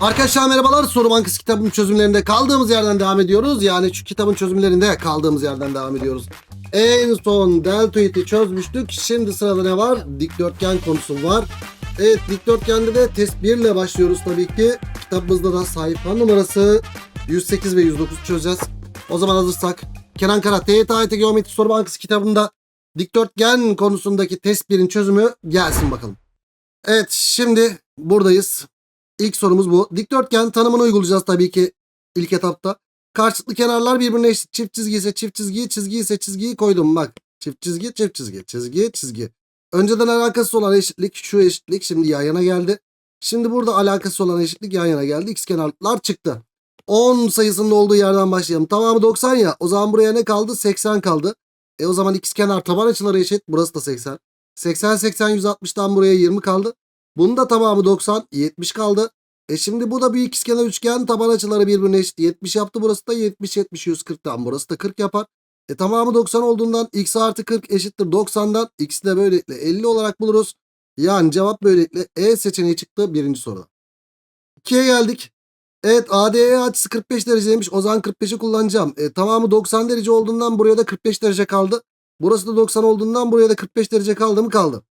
Arkadaşlar merhabalar. Soru Bankası kitabının çözümlerinde kaldığımız yerden devam ediyoruz. Yani şu kitabın çözümlerinde kaldığımız yerden devam ediyoruz. En son deltoidi çözmüştük. Şimdi sırada ne var? Dikdörtgen konusu var. Evet dikdörtgende de test 1 ile başlıyoruz tabii ki. Kitabımızda da sayfa numarası 108 ve 109 çözeceğiz. O zaman hazırsak Kenan Kara TYT AYT Geometri Soru Bankası kitabında dikdörtgen konusundaki test 1'in çözümü gelsin bakalım. Evet şimdi buradayız. İlk sorumuz bu. Dikdörtgen tanımını uygulayacağız tabii ki ilk etapta. Karşılıklı kenarlar birbirine eşit. Çift çizgi ise çift çizgi, çizgi ise çizgiyi koydum. Bak çift çizgi, çift çizgi, çizgi, çizgi. Önceden alakası olan eşitlik şu eşitlik şimdi yan yana geldi. Şimdi burada alakası olan eşitlik yan yana geldi. X kenarlıklar çıktı. 10 sayısının olduğu yerden başlayalım. Tamamı 90 ya. O zaman buraya ne kaldı? 80 kaldı. E o zaman x kenar taban açıları eşit. Burası da 80. 80 80 160'dan buraya 20 kaldı. Bunun tamamı 90. 70 kaldı. E şimdi bu da bir ikizkenar üçgen taban açıları birbirine eşit. 70 yaptı burası da 70 70 140'tan burası da 40 yapar. E tamamı 90 olduğundan x artı 40 eşittir 90'dan x'i de böylelikle 50 olarak buluruz. Yani cevap böylelikle E seçeneği çıktı birinci soruda. 2'ye geldik. Evet ADE açısı 45 dereceymiş. O zaman 45'i kullanacağım. E, tamamı 90 derece olduğundan buraya da 45 derece kaldı. Burası da 90 olduğundan buraya da 45 derece kaldı mı kaldı.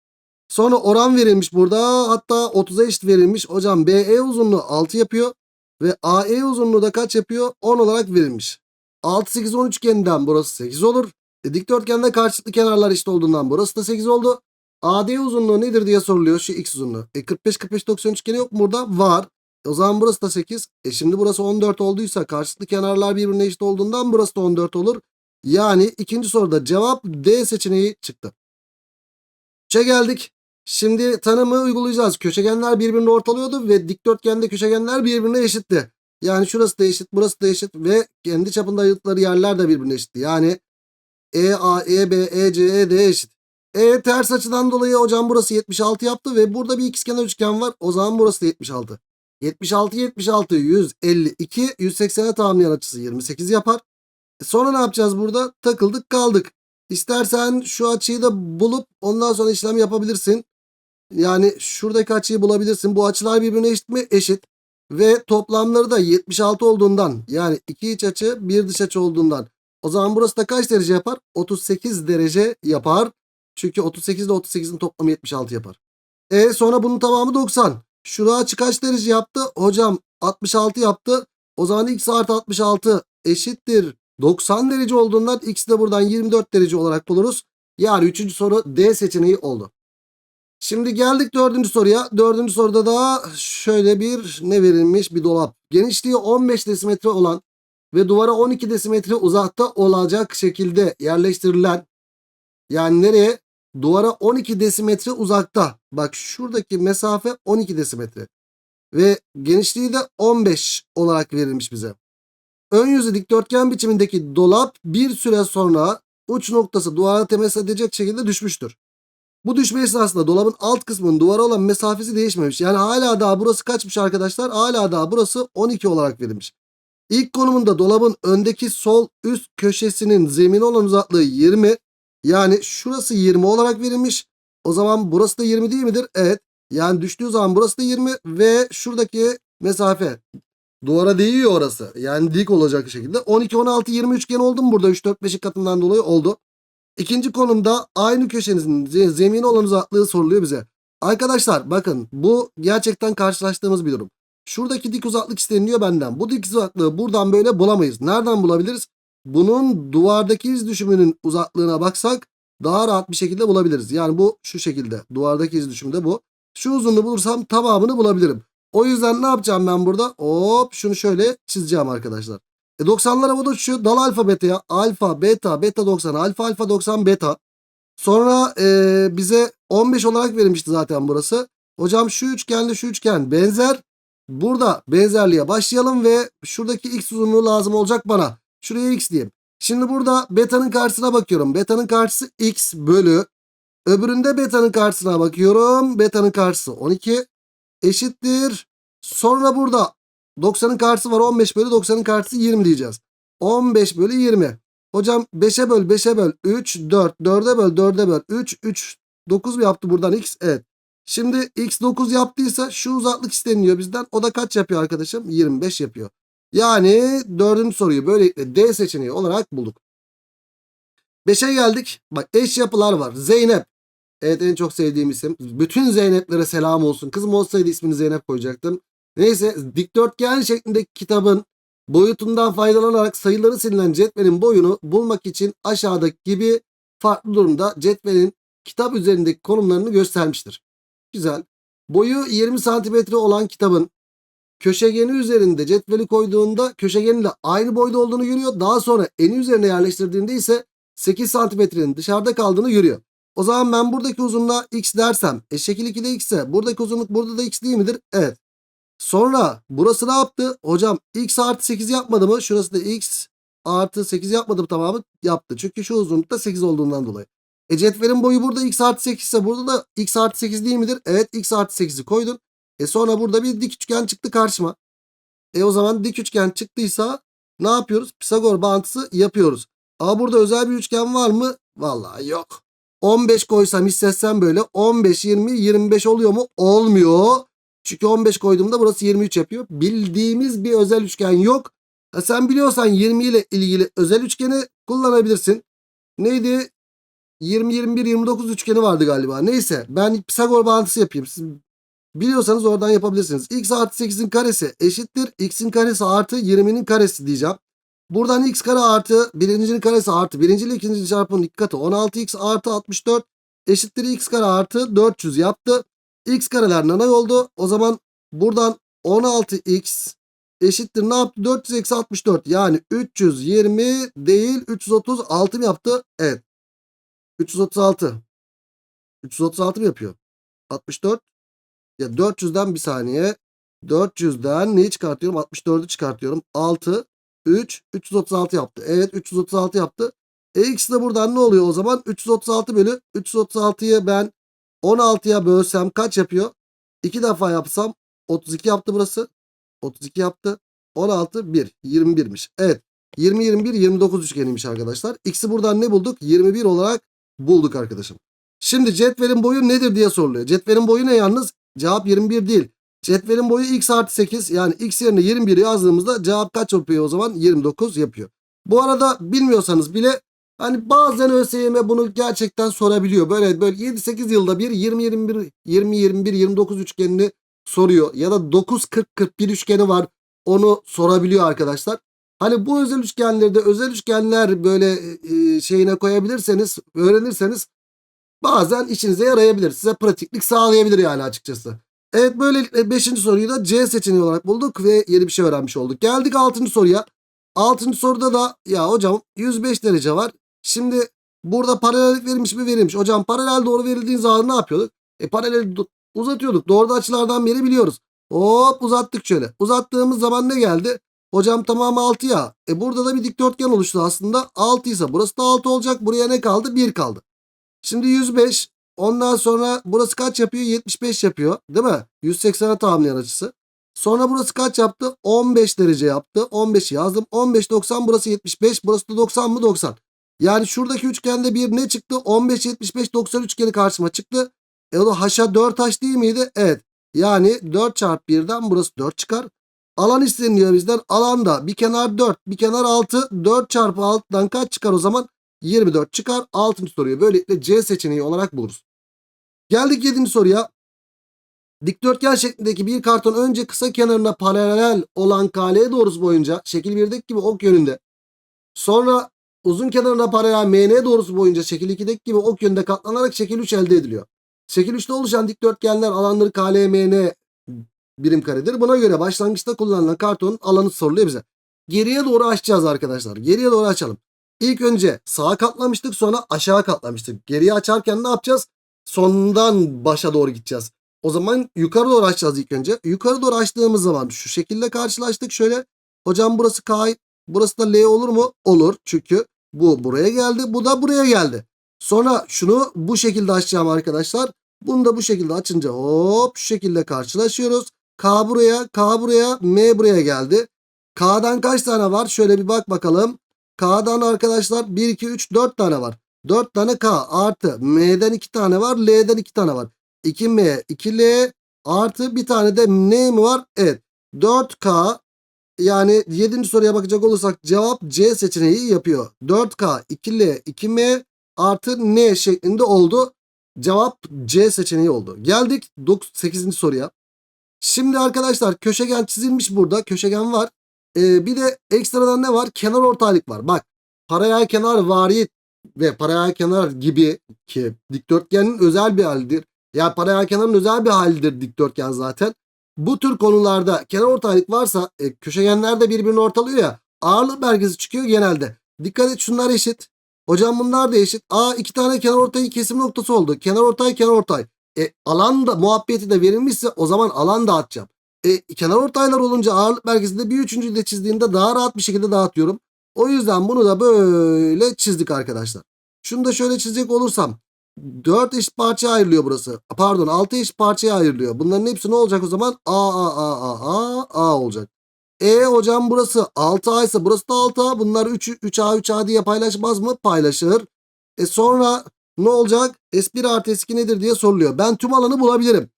Sonra oran verilmiş burada. Hatta 30'a eşit verilmiş. Hocam BE uzunluğu 6 yapıyor. Ve AE uzunluğu da kaç yapıyor? 10 olarak verilmiş. 6 8 10 üçgeninden burası 8 olur. E, dikdörtgende karşılıklı kenarlar eşit olduğundan burası da 8 oldu. AD uzunluğu nedir diye soruluyor şu x uzunluğu. E 45 45 90 üçgeni yok mu burada? Var. E, o zaman burası da 8. E şimdi burası 14 olduysa karşılıklı kenarlar birbirine eşit olduğundan burası da 14 olur. Yani ikinci soruda cevap D seçeneği çıktı. 3'e geldik. Şimdi tanımı uygulayacağız. Köşegenler birbirini ortalıyordu ve dikdörtgende köşegenler birbirine eşitti. Yani şurası da eşit, burası da eşit ve kendi çapında ayırdıkları yerler de birbirine eşitti. Yani E, A, E, B, E, C, E, D eşit. E ters açıdan dolayı hocam burası 76 yaptı ve burada bir ikizkenar üçgen var. O zaman burası da 76. 76, 76, 152, 180'e tamamlayan açısı 28 yapar. E sonra ne yapacağız burada? Takıldık kaldık. İstersen şu açıyı da bulup ondan sonra işlem yapabilirsin. Yani şuradaki açıyı bulabilirsin. Bu açılar birbirine eşit mi? Eşit. Ve toplamları da 76 olduğundan yani iki iç açı bir dış açı olduğundan. O zaman burası da kaç derece yapar? 38 derece yapar. Çünkü 38 ile 38'in toplamı 76 yapar. E sonra bunun tamamı 90. Şura açı kaç derece yaptı? Hocam 66 yaptı. O zaman x artı 66 eşittir 90 derece olduğundan x'i de buradan 24 derece olarak buluruz. Yani üçüncü soru D seçeneği oldu. Şimdi geldik dördüncü soruya. Dördüncü soruda da şöyle bir ne verilmiş bir dolap. Genişliği 15 desimetre olan ve duvara 12 desimetre uzakta olacak şekilde yerleştirilen yani nereye? Duvara 12 desimetre uzakta. Bak şuradaki mesafe 12 desimetre. Ve genişliği de 15 olarak verilmiş bize. Ön yüzü dikdörtgen biçimindeki dolap bir süre sonra uç noktası duvara temas edecek şekilde düşmüştür. Bu düşme esnasında dolabın alt kısmının duvara olan mesafesi değişmemiş. Yani hala daha burası kaçmış arkadaşlar? Hala daha burası 12 olarak verilmiş. İlk konumunda dolabın öndeki sol üst köşesinin zemine olan uzaklığı 20. Yani şurası 20 olarak verilmiş. O zaman burası da 20 değil midir? Evet. Yani düştüğü zaman burası da 20 ve şuradaki mesafe duvara değiyor orası. Yani dik olacak şekilde. 12, 16, 20 üçgen oldu mu burada? 3, 4, 5'in katından dolayı oldu. İkinci konumda aynı köşenizin ze- zemine olan uzaklığı soruluyor bize. Arkadaşlar bakın bu gerçekten karşılaştığımız bir durum. Şuradaki dik uzaklık isteniliyor benden. Bu dik uzaklığı buradan böyle bulamayız. Nereden bulabiliriz? Bunun duvardaki iz düşümünün uzaklığına baksak daha rahat bir şekilde bulabiliriz. Yani bu şu şekilde. Duvardaki iz düşümü de bu. Şu uzunluğu bulursam tamamını bulabilirim. O yüzden ne yapacağım ben burada? Hop şunu şöyle çizeceğim arkadaşlar. E 90'lara bu da şu dal alfabeteye alfa, beta, beta 90, alfa, alfa 90, beta. Sonra e, bize 15 olarak verilmişti zaten burası. Hocam şu üçgenle şu üçgen benzer. Burada benzerliğe başlayalım ve şuradaki x uzunluğu lazım olacak bana. Şuraya x diyeyim. Şimdi burada beta'nın karşısına bakıyorum. Beta'nın karşısı x bölü. Öbüründe beta'nın karşısına bakıyorum. Beta'nın karşısı 12 eşittir. Sonra burada 90'ın karşısı var 15 bölü 90'ın karşısı 20 diyeceğiz. 15 bölü 20. Hocam 5'e böl 5'e böl 3 4 4'e böl 4'e böl 3 3 9 mu yaptı buradan x? Evet. Şimdi x9 yaptıysa şu uzaklık isteniyor bizden. O da kaç yapıyor arkadaşım? 25 yapıyor. Yani dördüncü soruyu böylelikle D seçeneği olarak bulduk. 5'e geldik. Bak eş yapılar var. Zeynep. Evet en çok sevdiğim isim. Bütün Zeynep'lere selam olsun. Kızım olsaydı ismini Zeynep koyacaktım. Neyse dikdörtgen şeklindeki kitabın boyutundan faydalanarak sayıları silinen cetvelin boyunu bulmak için aşağıdaki gibi farklı durumda cetvelin kitap üzerindeki konumlarını göstermiştir. Güzel. Boyu 20 santimetre olan kitabın köşegeni üzerinde cetveli koyduğunda köşegeninle aynı boyda olduğunu görüyor. Daha sonra eni üzerine yerleştirdiğinde ise 8 santimetrenin dışarıda kaldığını görüyor. O zaman ben buradaki uzunluğa x dersem e şekil 2'de x ise buradaki uzunluk burada da x değil midir? Evet. Sonra burası ne yaptı? Hocam x artı 8 yapmadı mı? Şurası da x artı 8 yapmadı mı tamamı? Yaptı. Çünkü şu uzunlukta 8 olduğundan dolayı. E cetvelin boyu burada x artı 8 ise burada da x artı 8 değil midir? Evet x artı 8'i koydun. E sonra burada bir dik üçgen çıktı karşıma. E o zaman dik üçgen çıktıysa ne yapıyoruz? Pisagor bağıntısı yapıyoruz. Ama burada özel bir üçgen var mı? Vallahi yok. 15 koysam hissetsem böyle 15, 20, 25 oluyor mu? Olmuyor. Çünkü 15 koyduğumda burası 23 yapıyor. Bildiğimiz bir özel üçgen yok. Ha sen biliyorsan 20 ile ilgili özel üçgeni kullanabilirsin. Neydi? 20, 21, 29 üçgeni vardı galiba. Neyse ben Pisagor bağıntısı yapayım. Siz biliyorsanız oradan yapabilirsiniz. x artı 8'in karesi eşittir. x'in karesi artı 20'nin karesi diyeceğim. Buradan x kare artı birincinin karesi artı birinci ile ikinci çarpımın iki katı 16x artı 64 eşittir x kare artı 400 yaptı. X kareler nanay oldu. O zaman buradan 16x eşittir ne yaptı? 400 eksi 64 yani 320 değil 336 mı yaptı? Evet. 336. 336 mı yapıyor? 64. Ya 400'den bir saniye. 400'den neyi çıkartıyorum? 64'ü çıkartıyorum. 6 3, 336 yaptı. Evet 336 yaptı. E x de buradan ne oluyor o zaman? 336 bölü 336'yı ben 16'ya bölsem kaç yapıyor? 2 defa yapsam 32 yaptı burası. 32 yaptı. 16, 1. 21'miş. Evet. 20, 21, 29 üçgeniymiş arkadaşlar. X'i buradan ne bulduk? 21 olarak bulduk arkadaşım. Şimdi cetvelin boyu nedir diye soruluyor. Cetvelin boyu ne yalnız? Cevap 21 değil. Cetvelin boyu x artı 8 yani x yerine 21 yazdığımızda cevap kaç yapıyor o zaman? 29 yapıyor. Bu arada bilmiyorsanız bile hani bazen ÖSYM bunu gerçekten sorabiliyor. Böyle böyle 7-8 yılda bir 20-21 20-21-29 üçgenini soruyor. Ya da 9-40-41 üçgeni var onu sorabiliyor arkadaşlar. Hani bu özel üçgenleri de özel üçgenler böyle e, şeyine koyabilirseniz öğrenirseniz bazen işinize yarayabilir. Size pratiklik sağlayabilir yani açıkçası. Evet böylelikle 5. soruyu da C seçeneği olarak bulduk ve yeni bir şey öğrenmiş olduk. Geldik 6. soruya. 6. soruda da ya hocam 105 derece var. Şimdi burada paralellik verilmiş mi verilmiş. Hocam paralel doğru verildiğin zaman ne yapıyorduk? E paralel uzatıyorduk. Doğru açılardan biri biliyoruz. Hop uzattık şöyle. Uzattığımız zaman ne geldi? Hocam tamamı 6 ya. E burada da bir dikdörtgen oluştu aslında. 6 ise burası da 6 olacak. Buraya ne kaldı? 1 kaldı. Şimdi 105 Ondan sonra burası kaç yapıyor? 75 yapıyor. Değil mi? 180'e tamamlayan açısı. Sonra burası kaç yaptı? 15 derece yaptı. 15 yazdım. 15 90 burası 75. Burası da 90 mı? 90. Yani şuradaki üçgende bir ne çıktı? 15 75 90 üçgeni karşıma çıktı. E o da haşa 4 haş değil miydi? Evet. Yani 4 çarpı 1'den burası 4 çıkar. Alan isteniyor bizden. Alanda bir kenar 4, bir kenar 6. 4 çarpı 6'dan kaç çıkar o zaman? 24 çıkar. 6. soruyu böylelikle C seçeneği olarak buluruz. Geldik 7. soruya. Dikdörtgen şeklindeki bir karton önce kısa kenarına paralel olan KL doğrusu boyunca şekil 1'deki gibi ok yönünde. Sonra uzun kenarına paralel MN doğrusu boyunca şekil 2'deki gibi ok yönünde katlanarak şekil 3 elde ediliyor. Şekil 3'te oluşan dikdörtgenler alanları KL, MN birim karedir. Buna göre başlangıçta kullanılan kartonun alanı soruluyor bize. Geriye doğru açacağız arkadaşlar. Geriye doğru açalım. İlk önce sağa katlamıştık sonra aşağı katlamıştık. Geriye açarken ne yapacağız? Sondan başa doğru gideceğiz. O zaman yukarı doğru açacağız ilk önce. Yukarı doğru açtığımız zaman şu şekilde karşılaştık. Şöyle hocam burası K burası da L olur mu? Olur. Çünkü bu buraya geldi. Bu da buraya geldi. Sonra şunu bu şekilde açacağım arkadaşlar. Bunu da bu şekilde açınca hop şu şekilde karşılaşıyoruz. K buraya, K buraya, M buraya geldi. K'dan kaç tane var? Şöyle bir bak bakalım. K'dan arkadaşlar 1, 2, 3, 4 tane var. 4 tane K artı M'den 2 tane var. L'den 2 tane var. 2M 2L artı bir tane de N mi var? Evet 4K yani 7. soruya bakacak olursak cevap C seçeneği yapıyor. 4K 2L 2M artı N şeklinde oldu. Cevap C seçeneği oldu. Geldik 8. soruya. Şimdi arkadaşlar köşegen çizilmiş burada. Köşegen var. Ee, bir de ekstradan ne var? Kenar ortaylık var. Bak paralel kenar vari ve paralel kenar gibi ki dikdörtgenin özel bir halidir. Yani paralel kenarın özel bir halidir dikdörtgen zaten. Bu tür konularda kenar ortaylık varsa e, köşegenler de birbirini ortalıyor ya ağırlık merkezi çıkıyor genelde. Dikkat et şunlar eşit. Hocam bunlar da eşit. Aa iki tane kenar ortayın kesim noktası oldu. Kenar ortay kenar ortay. E, alan da muhabbeti de verilmişse o zaman alan dağıtacağım. E, kenar ortaylar olunca ağırlık merkezinde bir üçüncüyü de çizdiğimde daha rahat bir şekilde dağıtıyorum. O yüzden bunu da böyle çizdik arkadaşlar. Şunu da şöyle çizecek olursam 4 eşit parçaya ayrılıyor burası. Pardon 6 eşit parçaya ayrılıyor. Bunların hepsi ne olacak o zaman? A A A A A A olacak. E hocam burası 6A ise burası da 6A. Bunlar 3, 3A 3A diye paylaşmaz mı? Paylaşır. E sonra ne olacak? S1 artı S2 nedir diye soruluyor. Ben tüm alanı bulabilirim.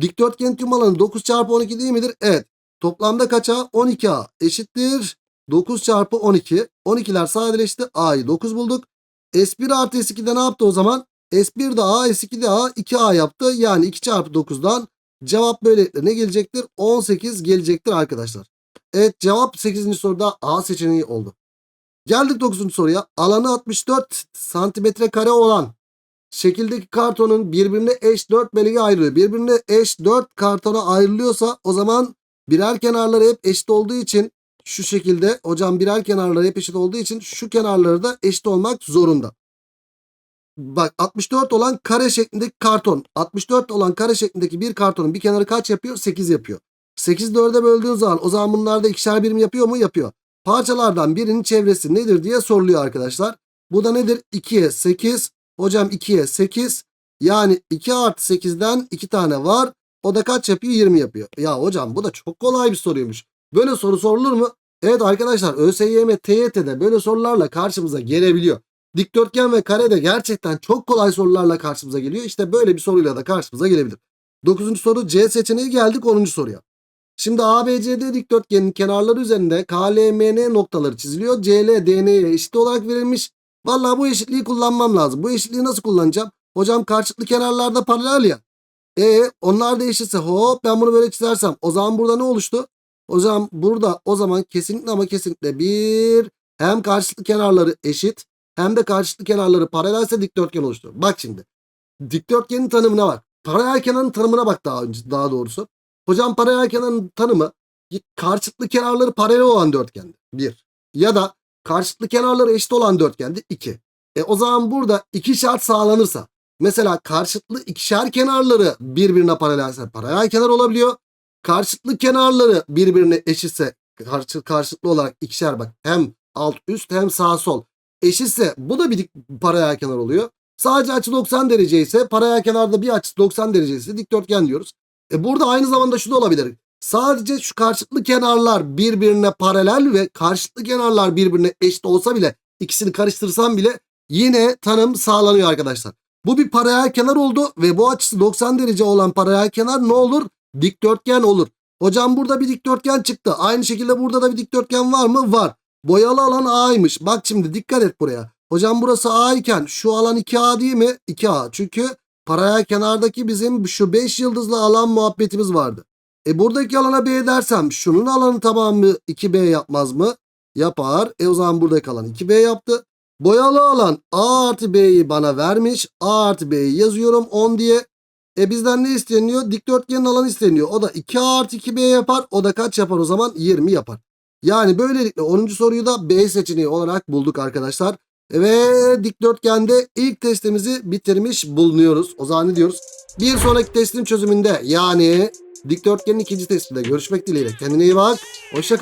Dikdörtgenin tüm alanı 9 çarpı 12 değil midir? Evet. Toplamda kaça? 12A eşittir. 9 çarpı 12. 12'ler sadeleşti. A'yı 9 bulduk. S1 artı S2'de ne yaptı o zaman? S1 de A, S2 de A, 2A yaptı. Yani 2 çarpı 9'dan cevap böylelikle ne gelecektir? 18 gelecektir arkadaşlar. Evet cevap 8. soruda A seçeneği oldu. Geldik 9. soruya. Alanı 64 santimetre kare olan şekildeki kartonun birbirine eş 4 bölüye ayrılıyor. Birbirine eş 4 kartona ayrılıyorsa o zaman birer kenarları hep eşit olduğu için şu şekilde hocam birer kenarları hep eşit olduğu için şu kenarları da eşit olmak zorunda. Bak 64 olan kare şeklindeki karton. 64 olan kare şeklindeki bir kartonun bir kenarı kaç yapıyor? 8 yapıyor. 8 4'e böldüğün zaman o zaman bunlarda ikişer birim yapıyor mu? Yapıyor. Parçalardan birinin çevresi nedir diye soruluyor arkadaşlar. Bu da nedir? 2'ye 8. Hocam 2'ye 8. Yani 2 artı 8'den 2 tane var. O da kaç yapıyor? 20 yapıyor. Ya hocam bu da çok kolay bir soruymuş. Böyle soru sorulur mu? Evet arkadaşlar ÖSYM, TYT'de böyle sorularla karşımıza gelebiliyor. Dikdörtgen ve kare de gerçekten çok kolay sorularla karşımıza geliyor. İşte böyle bir soruyla da karşımıza gelebilir. 9. soru C seçeneği geldik 10. soruya. Şimdi ABCD dikdörtgenin kenarları üzerinde KLMN noktaları çiziliyor. CL DN'ye eşit olarak verilmiş. Vallahi bu eşitliği kullanmam lazım. Bu eşitliği nasıl kullanacağım? Hocam karşılıklı kenarlarda paralel ya. E onlar da eşitse hop ben bunu böyle çizersem o zaman burada ne oluştu? O zaman burada o zaman kesinlikle ama kesinlikle bir hem karşılıklı kenarları eşit hem de karşılıklı kenarları paralelse dikdörtgen oluşturur. Bak şimdi. Dikdörtgenin tanımına bak. Paralel kenarın tanımına bak daha önce daha doğrusu. Hocam paralel kenarın tanımı karşılıklı kenarları paralel olan dörtgendi. Bir. Ya da karşılıklı kenarları eşit olan dörtgendi. iki. E o zaman burada iki şart sağlanırsa mesela karşılıklı ikişer kenarları birbirine paralelse paralel kenar olabiliyor. Karşılıklı kenarları birbirine eşitse karşı, karşılıklı olarak ikişer bak hem alt üst hem sağ sol eşitse bu da bir paralel kenar oluyor. Sadece açı 90 derece ise paralel kenarda bir açı 90 derece ise dikdörtgen diyoruz. E burada aynı zamanda şu da olabilir. Sadece şu karşılıklı kenarlar birbirine paralel ve karşılıklı kenarlar birbirine eşit olsa bile ikisini karıştırsam bile yine tanım sağlanıyor arkadaşlar. Bu bir paralel kenar oldu ve bu açısı 90 derece olan paralel kenar ne olur? Dikdörtgen olur. Hocam burada bir dikdörtgen çıktı. Aynı şekilde burada da bir dikdörtgen var mı? Var. Boyalı alan A'ymış. Bak şimdi dikkat et buraya. Hocam burası A iken şu alan 2A değil mi? 2A. Çünkü paralel kenardaki bizim şu 5 yıldızlı alan muhabbetimiz vardı. E buradaki alana B dersem şunun alanı tamamı 2B yapmaz mı? Yapar. E o zaman buradaki alan 2B yaptı. Boyalı alan A artı B'yi bana vermiş. A artı B'yi yazıyorum 10 diye. E bizden ne isteniyor? Dikdörtgenin alanı isteniyor. O da 2A artı 2B yapar. O da kaç yapar o zaman? 20 yapar. Yani böylelikle 10. soruyu da B seçeneği olarak bulduk arkadaşlar. Ve dikdörtgende ilk testimizi bitirmiş bulunuyoruz. O zaman ne diyoruz? Bir sonraki testin çözümünde yani dikdörtgenin ikinci testinde görüşmek dileğiyle. Kendine iyi bak. Hoşça